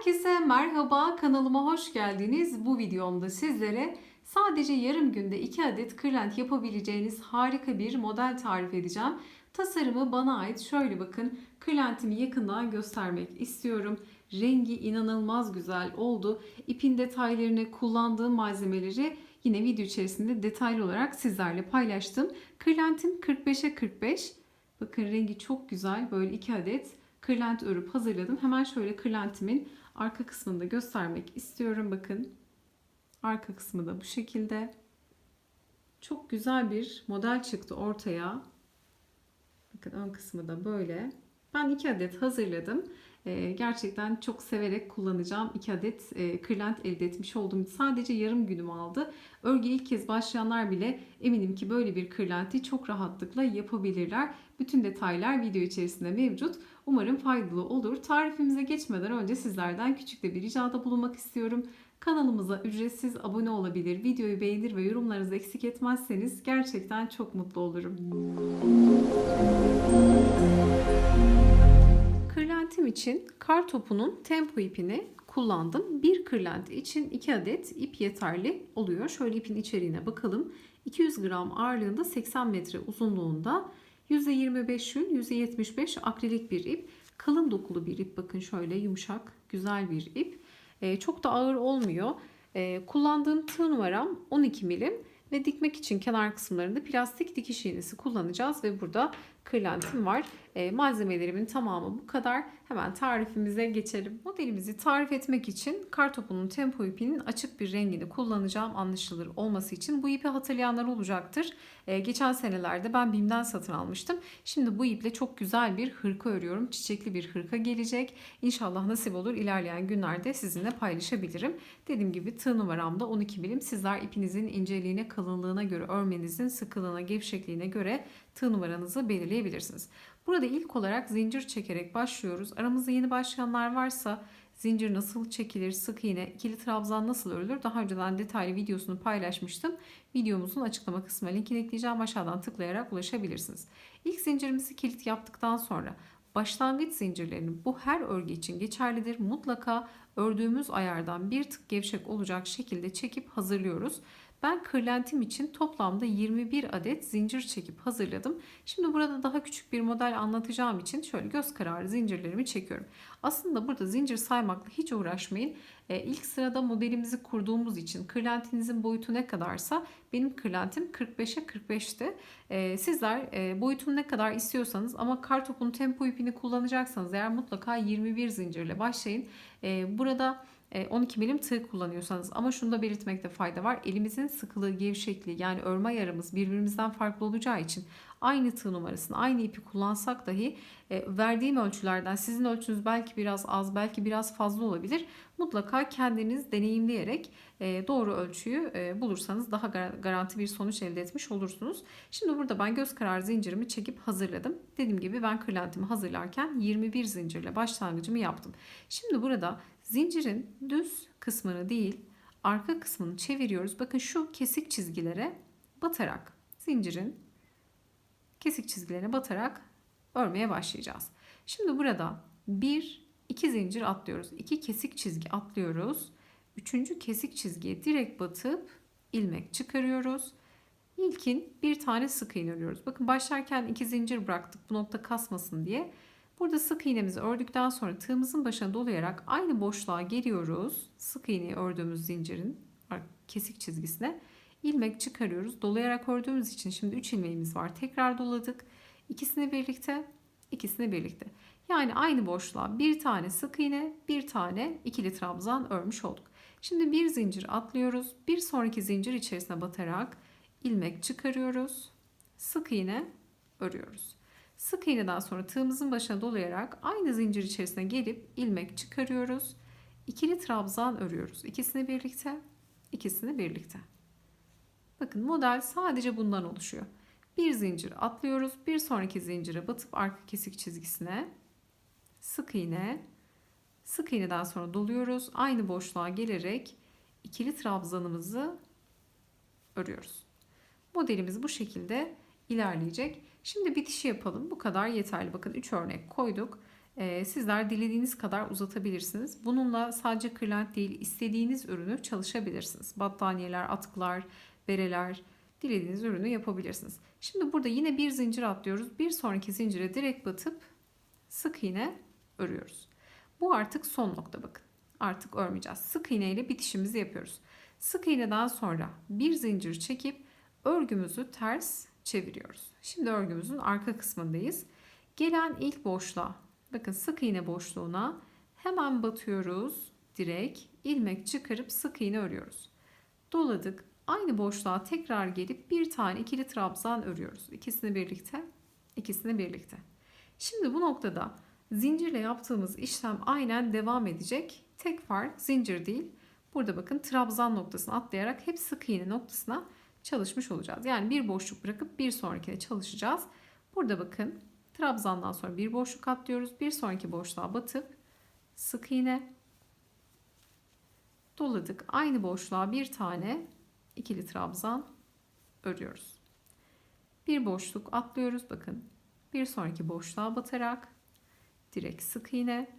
Herkese merhaba kanalıma hoş geldiniz. Bu videomda sizlere sadece yarım günde 2 adet kırlent yapabileceğiniz harika bir model tarif edeceğim. Tasarımı bana ait. Şöyle bakın kırlentimi yakından göstermek istiyorum. Rengi inanılmaz güzel oldu. İpin detaylarını kullandığım malzemeleri yine video içerisinde detaylı olarak sizlerle paylaştım. Kırlentim 45'e 45. Bakın rengi çok güzel. Böyle 2 adet kırlent örüp hazırladım. Hemen şöyle kırlentimin arka kısmını da göstermek istiyorum. Bakın arka kısmı da bu şekilde. Çok güzel bir model çıktı ortaya. Bakın ön kısmı da böyle. Ben 2 adet hazırladım. Ee, gerçekten çok severek kullanacağım. 2 adet e, kırlent elde etmiş oldum. Sadece yarım günüm aldı. Örgü ilk kez başlayanlar bile eminim ki böyle bir kırlenti çok rahatlıkla yapabilirler. Bütün detaylar video içerisinde mevcut. Umarım faydalı olur. Tarifimize geçmeden önce sizlerden küçük de bir ricada bulunmak istiyorum. Kanalımıza ücretsiz abone olabilir, videoyu beğenir ve yorumlarınızı eksik etmezseniz gerçekten çok mutlu olurum. Kırlentim için kar topunun tempo ipini kullandım. Bir kırlent için 2 adet ip yeterli oluyor. Şöyle ipin içeriğine bakalım. 200 gram ağırlığında 80 metre uzunluğunda %25 yün %75 akrilik bir ip. Kalın dokulu bir ip bakın şöyle yumuşak güzel bir ip. Ee, çok da ağır olmuyor. Ee, kullandığım tığ numaram 12 milim ve dikmek için kenar kısımlarında plastik dikiş iğnesi kullanacağız ve burada kırlentim var. E, malzemelerimin tamamı bu kadar. Hemen tarifimize geçelim. Modelimizi tarif etmek için kartopunun tempo ipinin açık bir rengini kullanacağım anlaşılır olması için. Bu ipi hatırlayanlar olacaktır. E, geçen senelerde ben BİM'den satın almıştım. Şimdi bu iple çok güzel bir hırka örüyorum. Çiçekli bir hırka gelecek. İnşallah nasip olur ilerleyen günlerde sizinle paylaşabilirim. Dediğim gibi tığ numaramda 12 milim. Sizler ipinizin inceliğine, kalınlığına göre örmenizin sıkılığına, gevşekliğine göre tığ numaranızı belirleyebilirsiniz. Burada ilk olarak zincir çekerek başlıyoruz. Aramızda yeni başlayanlar varsa zincir nasıl çekilir, sık iğne, ikili trabzan nasıl örülür daha önceden detaylı videosunu paylaşmıştım. Videomuzun açıklama kısmına linkini ekleyeceğim. Aşağıdan tıklayarak ulaşabilirsiniz. İlk zincirimizi kilit yaptıktan sonra başlangıç zincirlerinin bu her örgü için geçerlidir. Mutlaka ördüğümüz ayardan bir tık gevşek olacak şekilde çekip hazırlıyoruz. Ben kırlentim için toplamda 21 adet zincir çekip hazırladım. Şimdi burada daha küçük bir model anlatacağım için şöyle göz kararı zincirlerimi çekiyorum. Aslında burada zincir saymakla hiç uğraşmayın. Ee, ilk sırada modelimizi kurduğumuz için kırlentinizin boyutu ne kadarsa benim kırlentim 45'e 45'ti. Ee, sizler e, boyutunu ne kadar istiyorsanız ama kartopun tempo ipini kullanacaksanız eğer mutlaka 21 zincirle başlayın. Ee, burada 12 e, milim tığ kullanıyorsanız ama şunu da belirtmekte fayda var. Elimizin sıkılığı, gevşekliği yani örme ayarımız birbirimizden farklı olacağı için aynı tığ numarasını, aynı ipi kullansak dahi e, verdiğim ölçülerden sizin ölçünüz belki biraz az, belki biraz fazla olabilir. Mutlaka kendiniz deneyimleyerek e, doğru ölçüyü bulursanız daha garanti bir sonuç elde etmiş olursunuz. Şimdi burada ben göz kararı zincirimi çekip hazırladım. Dediğim gibi ben kırlentimi hazırlarken 21 zincirle başlangıcımı yaptım. Şimdi burada zincirin düz kısmını değil arka kısmını çeviriyoruz. Bakın şu kesik çizgilere batarak zincirin kesik çizgilerine batarak örmeye başlayacağız. Şimdi burada bir iki zincir atlıyoruz. iki kesik çizgi atlıyoruz. Üçüncü kesik çizgiye direkt batıp ilmek çıkarıyoruz. İlkin bir tane sık iğne örüyoruz. Bakın başlarken iki zincir bıraktık bu nokta kasmasın diye. Burada sık iğnemizi ördükten sonra tığımızın başına dolayarak aynı boşluğa geliyoruz. Sık iğneyi ördüğümüz zincirin kesik çizgisine ilmek çıkarıyoruz. Dolayarak ördüğümüz için şimdi 3 ilmeğimiz var. Tekrar doladık. İkisini birlikte, ikisini birlikte. Yani aynı boşluğa bir tane sık iğne, bir tane ikili trabzan örmüş olduk. Şimdi bir zincir atlıyoruz. Bir sonraki zincir içerisine batarak ilmek çıkarıyoruz. Sık iğne örüyoruz. Sık iğneden sonra tığımızın başına dolayarak aynı zincir içerisine gelip ilmek çıkarıyoruz. İkili trabzan örüyoruz. İkisini birlikte, ikisini birlikte. Bakın model sadece bundan oluşuyor. Bir zincir atlıyoruz. Bir sonraki zincire batıp arka kesik çizgisine sık iğne, sık iğneden sonra doluyoruz. Aynı boşluğa gelerek ikili trabzanımızı örüyoruz. Modelimiz bu şekilde ilerleyecek. Şimdi bitişi yapalım. Bu kadar yeterli. Bakın 3 örnek koyduk. Ee, sizler dilediğiniz kadar uzatabilirsiniz. Bununla sadece kırlent değil istediğiniz ürünü çalışabilirsiniz. Battaniyeler, atkılar, bereler dilediğiniz ürünü yapabilirsiniz. Şimdi burada yine bir zincir atlıyoruz. Bir sonraki zincire direkt batıp sık iğne örüyoruz. Bu artık son nokta bakın. Artık örmeyeceğiz. Sık iğne ile bitişimizi yapıyoruz. Sık iğneden sonra bir zincir çekip örgümüzü ters çeviriyoruz. Şimdi örgümüzün arka kısmındayız. Gelen ilk boşluğa bakın sık iğne boşluğuna hemen batıyoruz. Direkt ilmek çıkarıp sık iğne örüyoruz. Doladık. Aynı boşluğa tekrar gelip bir tane ikili trabzan örüyoruz. İkisini birlikte, ikisini birlikte. Şimdi bu noktada zincirle yaptığımız işlem aynen devam edecek. Tek fark zincir değil. Burada bakın trabzan noktasını atlayarak hep sık iğne noktasına çalışmış olacağız. Yani bir boşluk bırakıp bir sonrakine çalışacağız. Burada bakın trabzandan sonra bir boşluk atlıyoruz. Bir sonraki boşluğa batıp sık iğne doladık. Aynı boşluğa bir tane ikili trabzan örüyoruz. Bir boşluk atlıyoruz bakın. Bir sonraki boşluğa batarak direkt sık iğne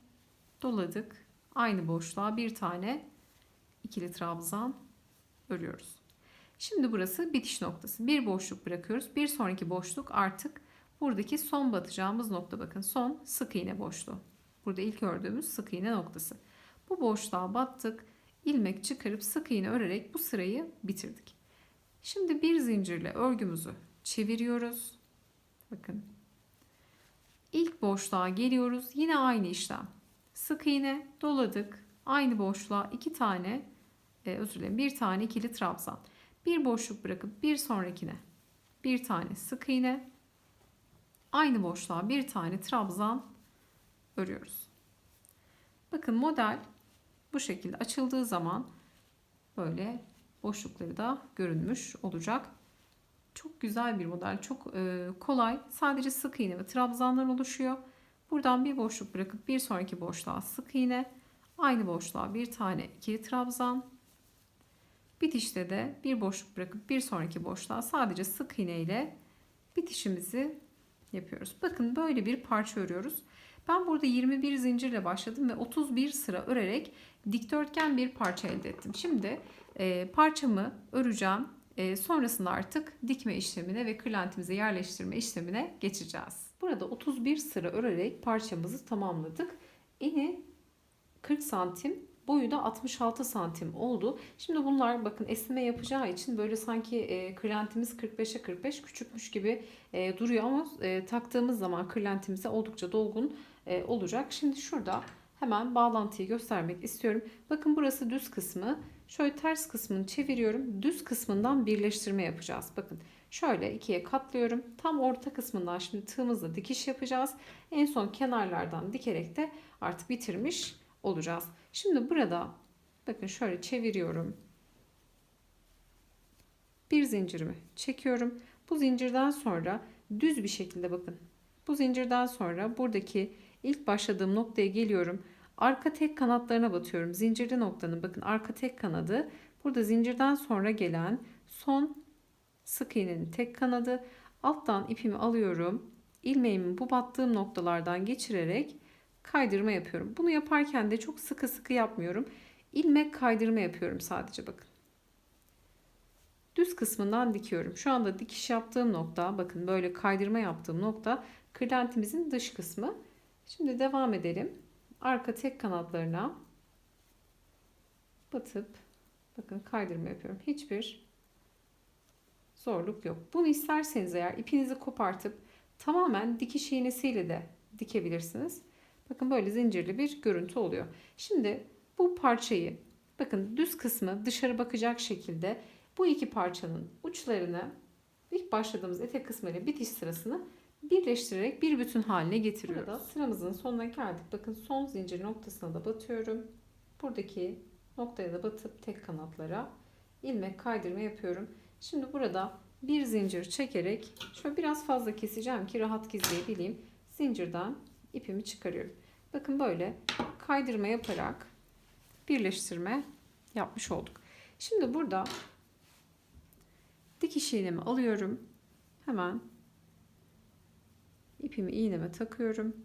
doladık. Aynı boşluğa bir tane ikili trabzan örüyoruz. Şimdi burası bitiş noktası. Bir boşluk bırakıyoruz. Bir sonraki boşluk artık buradaki son batacağımız nokta bakın. Son sık iğne boşluğu. Burada ilk ördüğümüz sık iğne noktası. Bu boşluğa battık. ilmek çıkarıp sık iğne örerek bu sırayı bitirdik. Şimdi bir zincirle örgümüzü çeviriyoruz. Bakın. İlk boşluğa geliyoruz. Yine aynı işlem. Sık iğne doladık. Aynı boşluğa iki tane e, özür dilerim bir tane ikili trabzan. Bir boşluk bırakıp bir sonrakine bir tane sık iğne aynı boşluğa bir tane trabzan örüyoruz. Bakın model bu şekilde açıldığı zaman böyle boşlukları da görünmüş olacak. Çok güzel bir model, çok e, kolay. Sadece sık iğne ve trabzanlar oluşuyor. Buradan bir boşluk bırakıp bir sonraki boşluğa sık iğne, aynı boşluğa bir tane ikili trabzan, Bitişte de bir boşluk bırakıp bir sonraki boşluğa sadece sık iğne ile bitişimizi yapıyoruz. Bakın böyle bir parça örüyoruz. Ben burada 21 zincirle başladım ve 31 sıra örerek dikdörtgen bir parça elde ettim. Şimdi e, parçamı öreceğim. E, sonrasında artık dikme işlemine ve kırlentimize yerleştirme işlemine geçeceğiz. Burada 31 sıra örerek parçamızı tamamladık. Eni 40 santim Boyu da 66 santim oldu. Şimdi bunlar bakın esneme yapacağı için böyle sanki e, kırlentimiz 45'e 45 küçükmüş gibi e, duruyor ama e, taktığımız zaman kırlentimize oldukça dolgun e, olacak. Şimdi şurada hemen bağlantıyı göstermek istiyorum. Bakın burası düz kısmı. Şöyle ters kısmını çeviriyorum. Düz kısmından birleştirme yapacağız. Bakın şöyle ikiye katlıyorum. Tam orta kısmından şimdi tığımızla dikiş yapacağız. En son kenarlardan dikerek de artık bitirmiş olacağız. Şimdi burada bakın şöyle çeviriyorum. Bir zincirimi çekiyorum. Bu zincirden sonra düz bir şekilde bakın. Bu zincirden sonra buradaki ilk başladığım noktaya geliyorum. Arka tek kanatlarına batıyorum. Zincirli noktanın bakın arka tek kanadı. Burada zincirden sonra gelen son sık iğnenin tek kanadı. Alttan ipimi alıyorum. İlmeğimi bu battığım noktalardan geçirerek kaydırma yapıyorum. Bunu yaparken de çok sıkı sıkı yapmıyorum. İlmek kaydırma yapıyorum sadece bakın. Düz kısmından dikiyorum. Şu anda dikiş yaptığım nokta bakın böyle kaydırma yaptığım nokta kırlentimizin dış kısmı. Şimdi devam edelim. Arka tek kanatlarına batıp bakın kaydırma yapıyorum. Hiçbir zorluk yok. Bunu isterseniz eğer ipinizi kopartıp tamamen dikiş iğnesiyle de dikebilirsiniz. Bakın böyle zincirli bir görüntü oluyor. Şimdi bu parçayı bakın düz kısmı dışarı bakacak şekilde bu iki parçanın uçlarını ilk başladığımız etek kısmı ile bitiş sırasını birleştirerek bir bütün haline getiriyoruz. Burada sıramızın sonuna geldik. Bakın son zincir noktasına da batıyorum. Buradaki noktaya da batıp tek kanatlara ilmek kaydırma yapıyorum. Şimdi burada bir zincir çekerek şöyle biraz fazla keseceğim ki rahat gizleyebileyim. Zincirden ipimi çıkarıyorum. Bakın böyle kaydırma yaparak birleştirme yapmış olduk. Şimdi burada dikiş iğnemi alıyorum. Hemen ipimi iğneme takıyorum.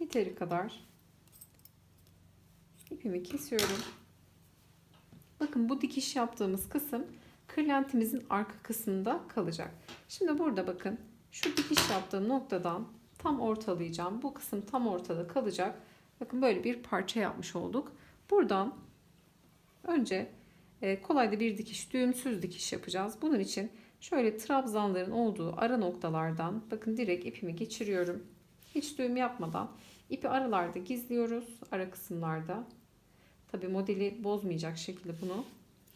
Yeteri kadar ipimi kesiyorum. Bakın bu dikiş yaptığımız kısım kırlentimizin arka kısmında kalacak. Şimdi burada bakın şu dikiş yaptığım noktadan tam ortalayacağım. Bu kısım tam ortada kalacak. Bakın böyle bir parça yapmış olduk. Buradan önce e, kolay da bir dikiş, düğümsüz dikiş yapacağız. Bunun için şöyle trabzanların olduğu ara noktalardan bakın direkt ipimi geçiriyorum. Hiç düğüm yapmadan ipi aralarda gizliyoruz. Ara kısımlarda. Tabi modeli bozmayacak şekilde bunu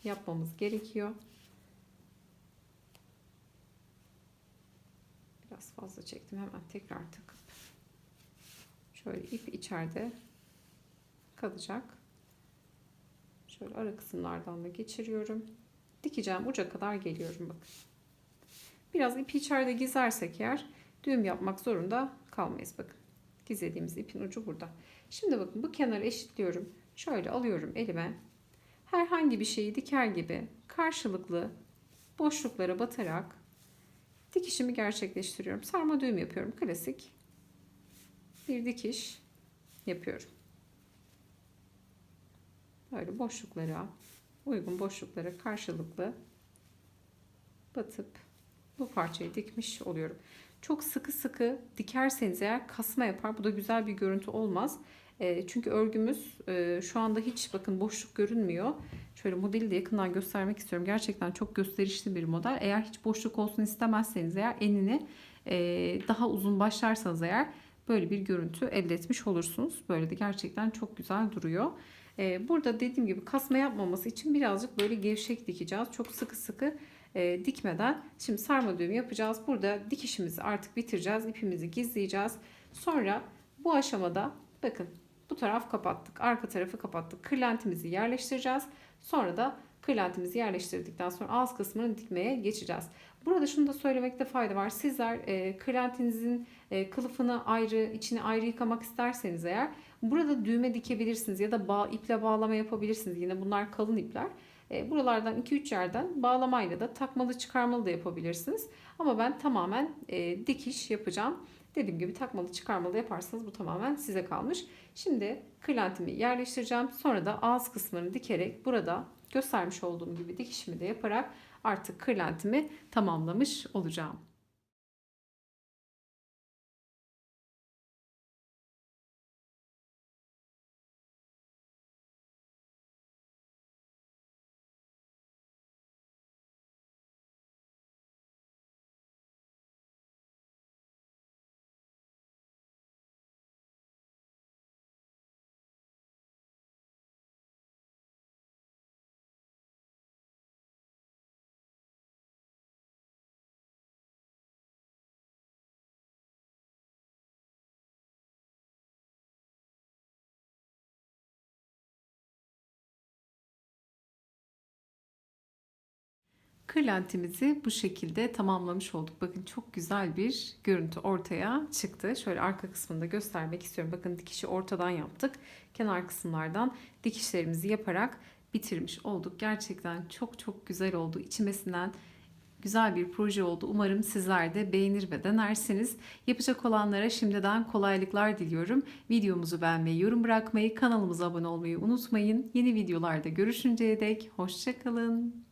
yapmamız gerekiyor. Biraz fazla çektim. Hemen tekrar takıp şöyle ip içeride kalacak. Şöyle ara kısımlardan da geçiriyorum. Dikeceğim uca kadar geliyorum bakın. Biraz ipi içeride gizlersek eğer düğüm yapmak zorunda kalmayız bakın. Gizlediğimiz ipin ucu burada. Şimdi bakın bu kenarı eşitliyorum. Şöyle alıyorum elime. Herhangi bir şeyi diker gibi karşılıklı boşluklara batarak dikişimi gerçekleştiriyorum. Sarma düğüm yapıyorum. Klasik bir dikiş yapıyorum. Böyle boşluklara, uygun boşluklara karşılıklı batıp bu parçayı dikmiş oluyorum. Çok sıkı sıkı dikerseniz eğer kasma yapar. Bu da güzel bir görüntü olmaz. E, çünkü örgümüz e, şu anda hiç bakın boşluk görünmüyor. Şöyle modeli de yakından göstermek istiyorum. Gerçekten çok gösterişli bir model. Eğer hiç boşluk olsun istemezseniz eğer enini e, daha uzun başlarsanız eğer böyle bir görüntü elde etmiş olursunuz. Böyle de gerçekten çok güzel duruyor. E, burada dediğim gibi kasma yapmaması için birazcık böyle gevşek dikeceğiz. Çok sıkı sıkı dikmeden şimdi sarma düğümü yapacağız. Burada dikişimizi artık bitireceğiz. İpimizi gizleyeceğiz. Sonra bu aşamada bakın bu taraf kapattık. Arka tarafı kapattık. Kırlentimizi yerleştireceğiz. Sonra da kırlentimizi yerleştirdikten sonra ağız kısmını dikmeye geçeceğiz. Burada şunu da söylemekte fayda var. Sizler e, kırlentinizin e, kılıfını ayrı, içini ayrı yıkamak isterseniz eğer burada düğme dikebilirsiniz ya da bağ, iple bağlama yapabilirsiniz. Yine bunlar kalın ipler. E, buralardan 2-3 yerden bağlamayla da takmalı çıkarmalı da yapabilirsiniz. Ama ben tamamen e, dikiş yapacağım. Dediğim gibi takmalı çıkarmalı yaparsanız bu tamamen size kalmış. Şimdi kırlentimi yerleştireceğim. Sonra da ağız kısmını dikerek burada göstermiş olduğum gibi dikişimi de yaparak artık kırlentimi tamamlamış olacağım. Kırlentimizi bu şekilde tamamlamış olduk. Bakın çok güzel bir görüntü ortaya çıktı. Şöyle arka kısmını da göstermek istiyorum. Bakın dikişi ortadan yaptık. Kenar kısımlardan dikişlerimizi yaparak bitirmiş olduk. Gerçekten çok çok güzel oldu. İçmesinden güzel bir proje oldu. Umarım sizler de beğenir ve denersiniz. Yapacak olanlara şimdiden kolaylıklar diliyorum. Videomuzu beğenmeyi, yorum bırakmayı, kanalımıza abone olmayı unutmayın. Yeni videolarda görüşünceye dek hoşçakalın.